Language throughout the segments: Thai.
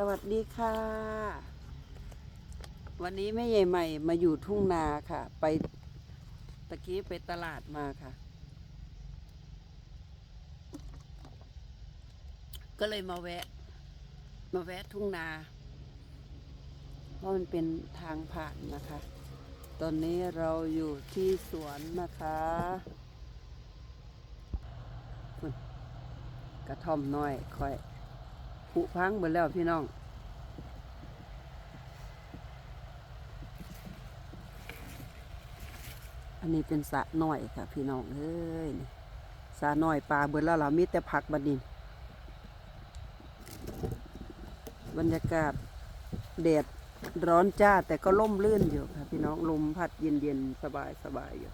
สวัสดีค่ะ วันนี้แม่ใหญ่ใหม่มาอยู่ทุ่งนาค่ะ ไปตะกี้ไปตลาดมาค่ะ ก็เลยมาแวะ มาแวะทุ่งนาเพราะมันเป็นทางผ่านนะคะ ตอนนี้เราอยู่ที่สวนนะคะกระท่อมน้อยค่อย ผุพังหมดแล้วพี่น้อง อันนี้เป็นสะน้อยค่ะ พี่น้องเอ้ยสะน้อยปลาเบิดแล้วเรามีแต่ผักบัดนี้บรรยากาศแดดร้อนจ้าแต่ก็ล่มลื่นอยู่ค่ะพี่น้องลมพัดเย็นๆ สบายสบายอยู่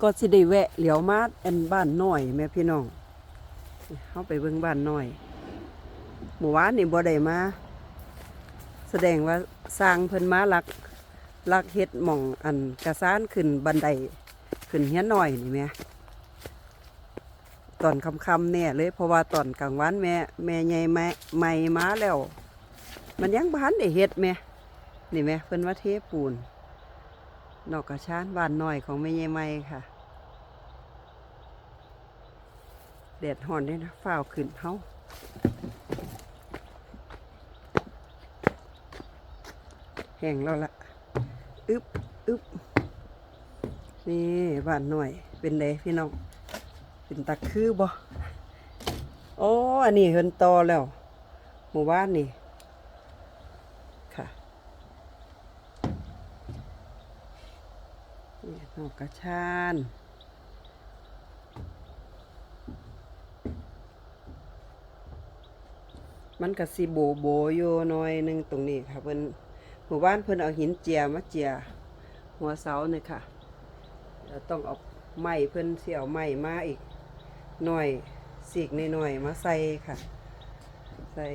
ก็สิได้แวะเหลียวมาอันบ้านหน้อยแม่พี่น้อง เข้าไปเบิ่งบ้านหน้อยหมู่วานนี่บ่ได้มา แสดงว่าสร้างเพิ่นมาลักลักเฮ็ดหม่องอันกระซานขึ้นบันไดขึ้นเฮียนน้อยนี่แม่ตอนค่ำๆเนี่ยเลยเพราะว่าตอนกลางวันแม่แม่ใหญ่แม่ใหม่มาแล้ว มันยังบ้านได้เฮ็ดแม่นี่แม่เพิ่นว่าเทปูนนอกกระชานบ้านหน้อยของแม่ใหญ่ใหม่ค่ะ แดดห่อนด้วยนะฝ้าวขึ้นเฮาแห้งแล้วละอึบอึบนี่บ้านหน้อย เป็นไดพี่น้อง เป็นตะคือบ่โอ้อันนี้เฮินตอแล้วหมู่บ้านนี่ค่ะนี่นอกกระชาน มันก็สิโบโบอยู่หน่อยหนึงตรงนี้ค่ะเพิ่นหมู่บ้านเพิ่นเอาหินเจียมาเจียหัวเสาเนี่ยค่ะต้องเอาไม้เพิ่นเสี่ยวไม้มาอีกหน่อยสีกหน่อยมาใส่ค่ะ ใส่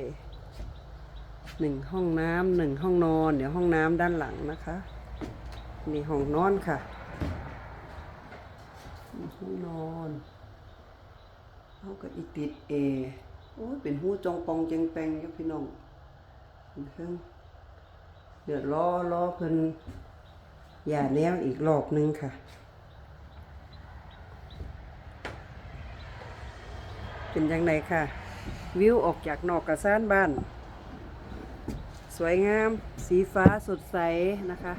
หนึ่งห้องน้ำหนึ่งห้องนอน เดี๋ยวห้องน้ำด้านหลังนะคะนี่ห้องนอนค่ะห้องนอนเขาก็อีติดเอ โอ้ยเป็นหูจองปองเจงแปงอยู่พี่น้องเพิ่งเดือดรอรอเพิ่นอย่าแนวอีกรอบนึงค่ะ เป็นยังไงค่ะ วิวออกจากนอกกระซานบ้าน สวยงาม สีฟ้าสดใสนะคะ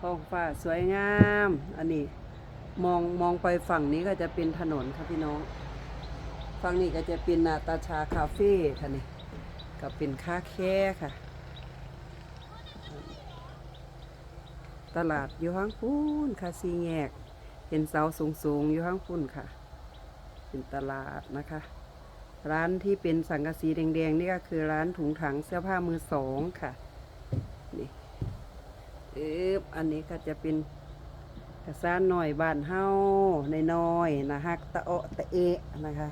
ท้องฟ้าสวยงาม อันนี้มองมองไปฝั่งนี้ก็จะเป็นถนนค่ะพี่น้อง ฝั่งนี้ก็จะเป็นนาตาชาคาเฟ่ค่ะนี่ก็เป็นคาแค่ค่ะ ตลาดอยู่ข้างพุ่นค่ะซีแงกเห็นเสาสูงสูงๆอยู่ข้างพุ่นค่ะ เป็นตลาดนะคะ ร้านที่เป็นสังกะสีแดงๆนี่ก็คือร้านถุงถังเสื้อผ้ามือสองค่ะนี่เอ๊อันนี้ก็จะเป็นกระซานหน่อยบ้านเฮาในน้อยนะฮักตะโอะตะเอะนะคะ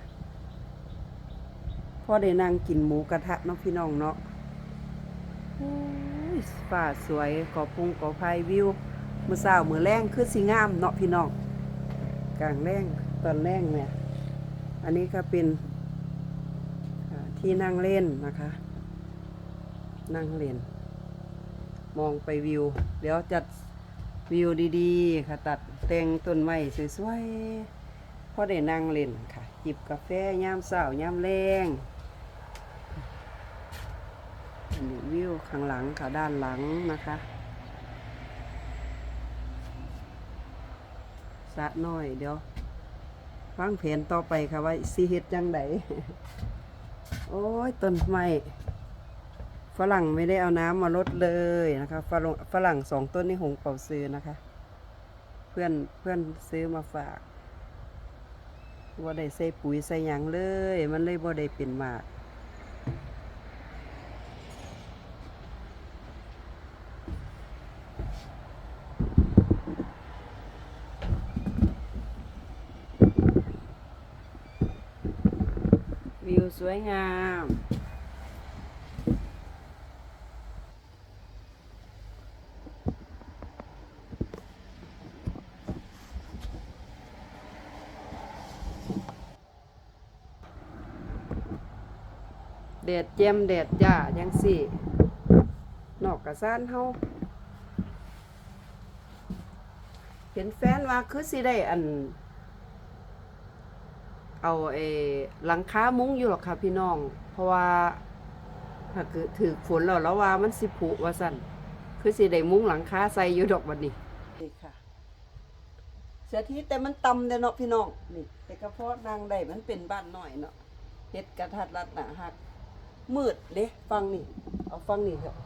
พ่อได้นั่งกินหมูกระทะเนาะพี่น้องเนาะโอ้ยฟ้าสวยกอพุงกอไพวิวมือเศร้ามือแรงคือสีงามเนาะพี่น้องกลางแรงตอนแรงเนี่ย อันนี้ก็เป็นที่นั่งเล่นนะคะ นั่งเล่น มองไปวิว เดี๋ยวจัดวิวดีๆ ค่ะตัดแต่งต้นไม้สวยๆพอได้นั่งเล่นค่ะจิบกาแฟยามเช้ายามแรง นี่วิวข้างหลังค่ะด้านหลังนะคะสะน้อยเดี๋ยววางแผนต่อไปค่ะว่าสิเฮ็ดจังไดโอ้ยต้นไม้ฝรั่งไม่ได้เอาน้ำมาลดเลยนะคะฝรั่งฝรั่งสองต้นนี่หงเป่าซื้อนะคะ เพื่อนเพื่อนซื้อมาฝากว่าได้ใส่ปุ๋ยใส่หยังเลย มันเลยบ่ได้เป็นหมาก วิวสวยงาม แดดแจ่มแดดจ้าจังสี่ นอกกระซานเฮาเห็นแฟนว่าคือสิได้อัน เอาเอหลังคามุ้งอยู่หรอกค่ะพี่น้อง เพราะว่าถ้าเกิดถือฝนแล้วแล้วว่ามันสิผุว่าสั่นคือสิได้มุ้งหลังคาใส่อยู่ดอกบัดนี้นี่ค่ะ เสียทีแต่มันตำเด้อเนาะพี่น้องนี่แต่กระเพาะนางได้มันเป็นบ้านหน่อยเนาะเฮ็ดกระทัดรัดหนาหักมืดเด้ฟังนี่ เอาฟังนี่เถอะ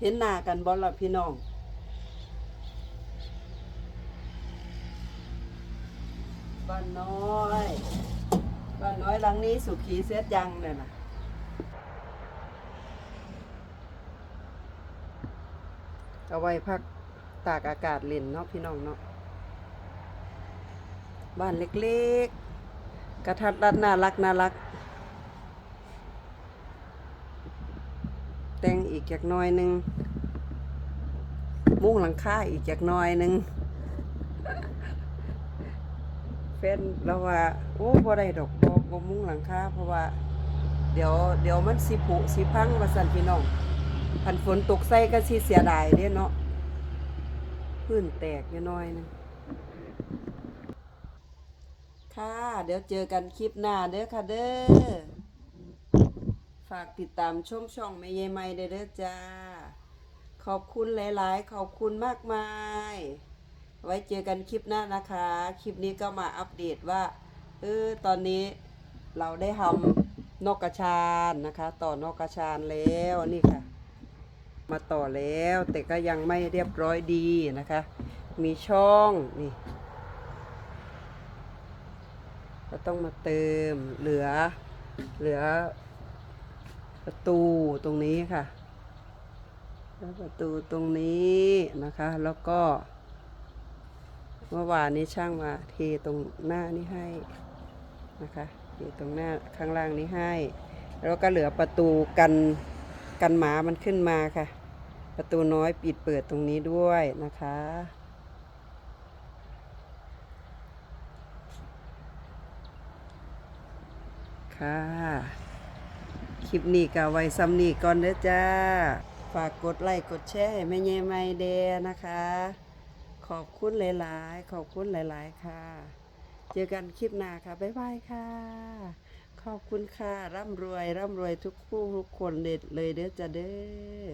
เห็นหน้ากันบ่ล่ะพี่น้องบ้านน้อยบ้านน้อยหลังนี้สุขีเสียยังเลยนะเอาไว้พักตากอากาศเล่นเนาะพี่น้องเนาะบ้านเล็กๆ กระทัดรัดน่ารักน่ารัก แต่งอีก จากน้อยหนึ่งมุ้งหลังคาอีกจากน้อยหนึ่งแฟนเราว่าโอ้บ่ได้ดอกบ่บ่มุ้งหลังคาเพราะว่า เดี๋ยวเดี๋ยวมันสิผุสิพังว่าซั่นพี่น้องพันฝนตกใส่ก็สิเสียดายเด้เนาะพื้นแตกอยู่หน้อยนึงค่ะ เดี๋ยวเจอกันคลิปหน้าเด้อค่ะเด้อ ฝากติดตามชมช่องแม่ยายไม่เด้เด้อจ้า ขอบคุณหลาย ๆ ขอบคุณมากมาย ไว้เจอกันคลิปหน้านะคะ คลิปนี้ก็มาอัปเดตว่า เออ ตอนนี้เราได้ทำนกกระชานนะคะ ต่อนกกระชานแล้วนี่ค่ะ มาต่อแล้ว แต่ก็ยังไม่เรียบร้อยดีนะคะ มีช่องนี่ก็ต้องมาเติมเหลือเหลือ ประตูตรงนี้ค่ะ แล้วประตูตรงนี้นะคะ แล้วก็ เมื่อวานนี้ช่างมาเทตรงหน้านี้ให้นะคะเทตรงหน้าข้างล่างนี้ให้ แล้วก็เหลือประตูกันกันหมามันขึ้นมาค่ะ ประตูน้อยปิดเปิดตรงนี้ด้วยนะคะค่ะ คลิปนี้ก็ไว้ซ้ำนี้ก่อนเด้อจ้า ฝากกดไลค์กดแชร์ให้แม่เย่ไม่เดนะคะ ขอบคุณหลายๆ ขอบคุณหลาย ๆ ค่ะ เจอกันคลิปหน้าค่ะ บ๊ายบายค่ะ ขอบคุณค่ะ ร่ำรวย ร่ำรวยทุกคู่ทุกคนเด็ดเลยเด้อจ้าเด้อ